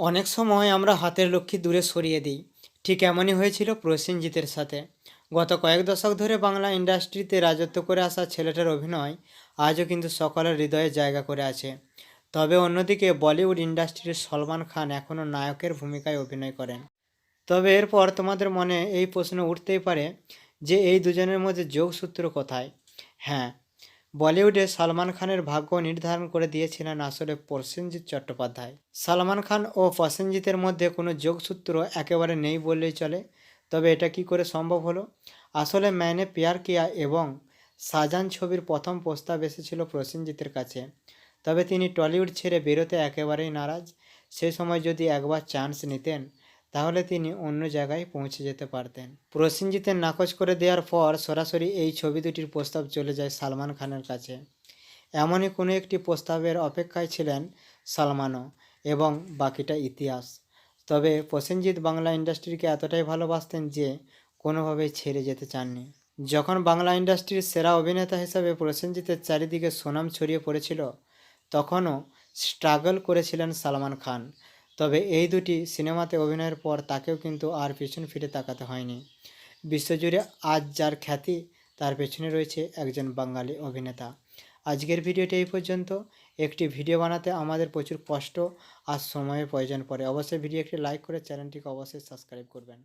অনেক সময় আমরা হাতের লক্ষ্মী দূরে সরিয়ে দিই। ঠিক এমনই হয়েছিল প্রসেনজিতের সাথে। গত কয়েক দশক ধরে বাংলা ইন্ডাস্ট্রিতে রাজত্ব করে আসা ছেলেটার অভিনয় আজও কিন্তু সকলের হৃদয়ে জায়গা করে আছে। তবে অন্যদিকে বলিউড ইন্ডাস্ট্রির সলমান খান এখনও নায়কের ভূমিকায় অভিনয় করেন। তবে এরপর তোমাদের মনে এই প্রশ্ন উঠতেই পারে যে এই দুজনের মধ্যে যোগসূত্র কোথায়? হ্যাঁ বলিউডে সালমান খানের ভাগ্য নির্ধারণ করে দিয়েছিলেন আসলে প্রসেনজিৎ চট্টোপাধ্যায়। সালমান খান ও প্রসেনজিতের মধ্যে কোনো যোগসূত্র একেবারে নেই বললেই চলে, তবে এটা কি করে সম্ভব হলো? আসলে ম্যানে পেয়ার কিয়া এবং শাহজাহান ছবির প্রথম প্রস্তাব এসেছিল প্রসেনজিতের কাছে, তবে তিনি টলিউড ছেড়ে বেরোতে একেবারেই নারাজ। সেই সময় যদি একবার চান্স নিতেন তাহলে তিনি অন্য জায়গায় পৌঁছে যেতে পারতেন। প্রসেনজিতের নাকচ করে দেওয়ার পর সরাসরি এই ছবি দুটির প্রস্তাব চলে যায় সালমান খানের কাছে। এমনই কোনো একটি প্রস্তাবের অপেক্ষায় ছিলেন সালমানও এবং বাকিটা ইতিহাস। তবে প্রসেনজিৎ বাংলা ইন্ডাস্ট্রিকে এতটাই ভালোবাসতেন যে কোনোভাবেই ছেড়ে যেতে চাননি। যখন বাংলা ইন্ডাস্ট্রির সেরা অভিনেতা হিসাবে প্রসেনজিতের চারিদিকে সুনাম ছড়িয়ে পড়েছিল, তখনও স্ট্রাগল করেছিলেন সালমান খান। তবে এই দুটি সিনেমাতে অভিনয়ের পর তাকেও কিন্তু আর পিছন ফিরে তাকাতে হয়নি। বিশ্বজুড়ে আজ যার খ্যাতি, তার পেছনে রয়েছে একজন বাঙালি অভিনেতা। আজকের ভিডিওটি এই পর্যন্ত। একটি ভিডিও বানাতে আমাদের প্রচুর কষ্ট আর সময়ের প্রয়োজন পড়ে। অবশ্যই ভিডিও একটি লাইক করে চ্যানেলটিকে অবশ্যই সাবস্ক্রাইব করবেন।